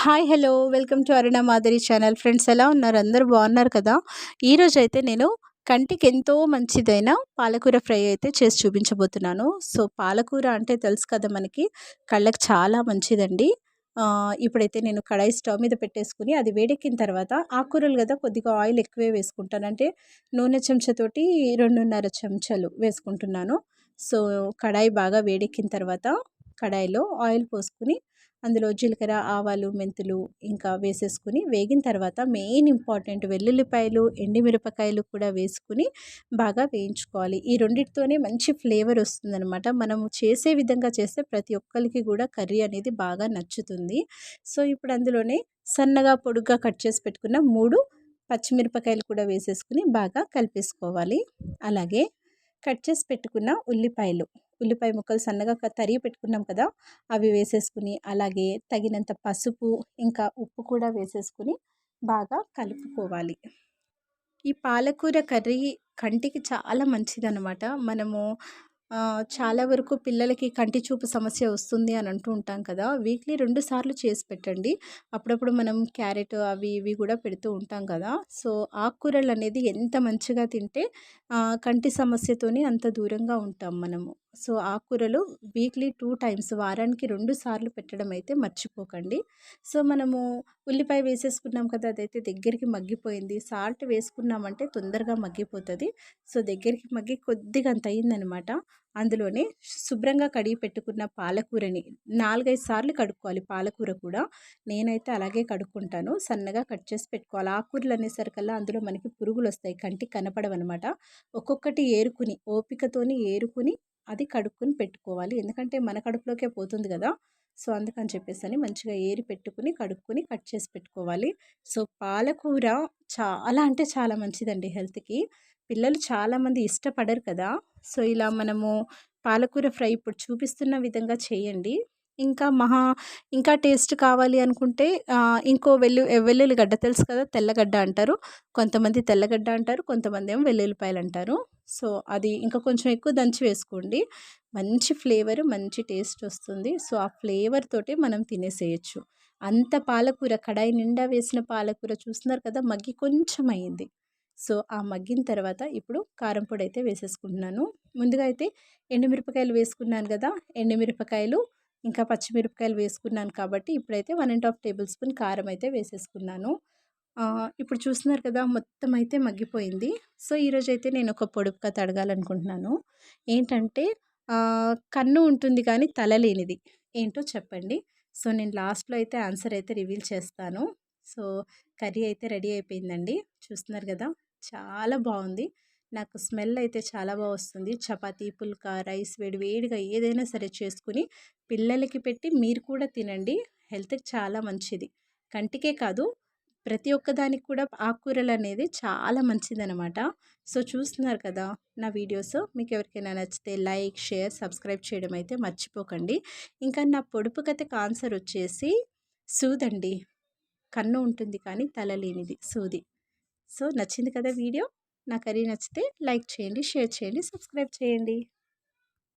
Hi hello welcome to Aruna Madhuri channel friends ఎలా ఉన్నారు? అందరూ బాగున్నారు కదా? ఈరోజు అయితే నేను కంటికి ఎంతో మంచిదైన పాలకూర ఫ్రై అయితే చేసి చూపించబోతున్నాను. సో పాలకూర అంటే తెలుసు కదా మనకి? కళ్ళకి చాలా మంచిదండి. ఇప్పుడైతే నేను కడాయి స్టవ్ మీద పెట్టేసుకుని అది వేడెక్కిన తర్వాత ఆకుకూరలు కదా కొద్దిగా ఆయిల్ ఎక్కువే వేసుకుంటాను. అంటే నూనె చెంచాతోటి రెండున్నర చెంచాలు వేసుకుంటున్నాను. సో కడాయి బాగా వేడెక్కిన తర్వాత కడాయిలో ఆయిల్ పోసుకుని అందులో జీలకర్ర ఆవాలు మెంతులు ఇంకా వేసేసుకుని వేగిన తర్వాత మెయిన్ ఇంపార్టెంట్ వెల్లుల్లిపాయలు ఎండిమిరపకాయలు కూడా వేసుకుని బాగా వేయించుకోవాలి. ఈ రెండింటితోనే మంచి ఫ్లేవర్ వస్తుందనమాట మనం చేసే విధంగా చేస్తే ప్రతి ఒక్కరికి కూడా కర్రీ అనేది బాగా నచ్చుతుంది. సో ఇప్పుడు అందులోనే సన్నగా పొడుగ్గా కట్ చేసి పెట్టుకున్న మూడు పచ్చిమిరపకాయలు కూడా వేసేసుకుని బాగా కలిపేసుకోవాలి. అలాగే కట్ చేసి పెట్టుకున్న ఉల్లిపాయలు. ఉల్లిపాయ ముక్కలు సన్నగా తరిగి పెట్టుకున్నాం కదా అవి వేసేసుకుని అలాగే తగినంత పసుపు ఇంకా ఉప్పు కూడా వేసేసుకుని బాగా కలుపుకోవాలి. ఈ పాలకూర కర్రీ కంటికి చాలా మంచిదన్నమాట. మనము చాలా వరకు పిల్లలకి కంటి చూపు సమస్య వస్తుంది అని అంటూ ఉంటాం కదా! వీక్లీ రెండు సార్లు చేసి పెట్టండి. అప్పుడప్పుడు మనం క్యారెట్ అవి ఇవి కూడా పెడుతూ ఉంటాం కదా! సో ఆకుకూరలు అనేది ఎంత మంచిగా తింటే కంటి సమస్యతోని అంత దూరంగా ఉంటాం మనము. సో ఆకుకూరలు వీక్లీ టూ టైమ్స్ వారానికి రెండు సార్లు పెట్టడం అయితే మర్చిపోకండి. సో మనము ఉల్లిపాయ వేసేసుకున్నాం కదా అదైతే దగ్గరికి మగ్గిపోయింది. సాల్ట్ వేసుకున్నామంటే తొందరగా మగ్గిపోతుంది. సో దగ్గరికి మగ్గి కొద్దిగా అంత అయిందనమాట. అందులోనే శుభ్రంగా కడిగి పెట్టుకున్న పాలకూరని నాలుగైదు సార్లు కడుక్కోవాలి పాలకూర కూడా. నేనైతే అలాగే కడుక్కుంటాను. సన్నగా కట్ చేసి పెట్టుకోవాలి. ఆకుకూరలు అనేసరికల్లా అందులో మనకి పురుగులు వస్తాయి కంటికి కనపడవన్నమాట ఒక్కొక్కటి ఏరుకుని ఓపికతోని ఏరుకుని అది కడుక్కుని పెట్టుకోవాలి. ఎందుకంటే మన కడుపులోకే పోతుంది కదా! సో అందుకని చెప్పేసి అని మంచిగా ఏరి పెట్టుకుని కడుక్కుని కట్ చేసి పెట్టుకోవాలి. సో పాలకూర చాలా అంటే చాలా మంచిదండి హెల్త్కి. పిల్లలు చాలామంది ఇష్టపడరు కదా! సో ఇలా మనము పాలకూర ఫ్రై ఇప్పుడు చూపిస్తున్న విధంగా చేయండి. ఇంకా మహా ఇంకా టేస్ట్ కావాలి అనుకుంటే ఇంకో వెల్లు వెల్లుల్లిగడ్డ తెలుసు కదా! తెల్లగడ్డ అంటారు. కొంతమంది తెల్లగడ్డ అంటారు కొంతమంది ఏమో వెల్లుల్లిపాయలు అంటారు. సో అది ఇంకా కొంచెం ఎక్కువ దంచి వేసుకోండి. మంచి ఫ్లేవర్ మంచి టేస్ట్ వస్తుంది. సో ఆ ఫ్లేవర్ తోటే మనం తినేసేయచ్చు. అంత పాలకూర కడాయి నిండా వేసిన పాలకూర చూస్తున్నారు కదా మగ్గి కొంచెం అయింది సో ఆ మగ్గిన తర్వాత ఇప్పుడు కారం పొడి అయితే వేసేసుకుంటున్నాను. ముందుగా అయితే ఎండుమిరపకాయలు వేసుకున్నాను కదా ఎండుమిరపకాయలు ఇంకా పచ్చిమిరపకాయలు వేసుకున్నాను కాబట్టి ఇప్పుడైతే one and half tablespoon కారం అయితే వేసేసుకున్నాను. ఇప్పుడు చూస్తున్నారు కదా మొత్తం అయితే మగ్గిపోయింది. సో ఈరోజు అయితే నేను ఒక పొడుపు కథ అడగాలనుకుంటున్నాను. ఏంటంటే కన్ను ఉంటుంది కానీ తల లేనిది. ఏంటో చెప్పండి. సో నేను లాస్ట్లో అయితే ఆన్సర్ అయితే రివీల్ చేస్తాను. సో కర్రీ అయితే రెడీ అయిపోయిందండి. చూస్తున్నారు కదా చాలా బాగుంది. నాకు స్మెల్ అయితే చాలా బాగా వస్తుంది. చపాతీ పుల్కా రైస్ వేడి వేడిగా ఏదైనా సరే చేసుకుని పిల్లలకి పెట్టి మీరు కూడా తినండి. హెల్త్కి చాలా మంచిది. కంటికే కాదు ప్రతి ఒక్కదానికి కూడా ఆకుకూరలు అనేది చాలా మంచిదనమాట. సో చూస్తున్నారు కదా నా వీడియోస్. మీకు ఎవరికైనా నచ్చితే లైక్ షేర్ సబ్స్క్రైబ్ చేయడం అయితే మర్చిపోకండి. ఇంకా నా పొడుపు కథ ఆన్సర్ వచ్చేసి సూదండి. కన్ను ఉంటుంది కానీ తల లేనిది సూది. సో నచ్చింది కదా వీడియో? నా కర్రీ నచ్చితే లైక్ చేయండి షేర్ చేయండి సబ్స్క్రైబ్ చేయండి.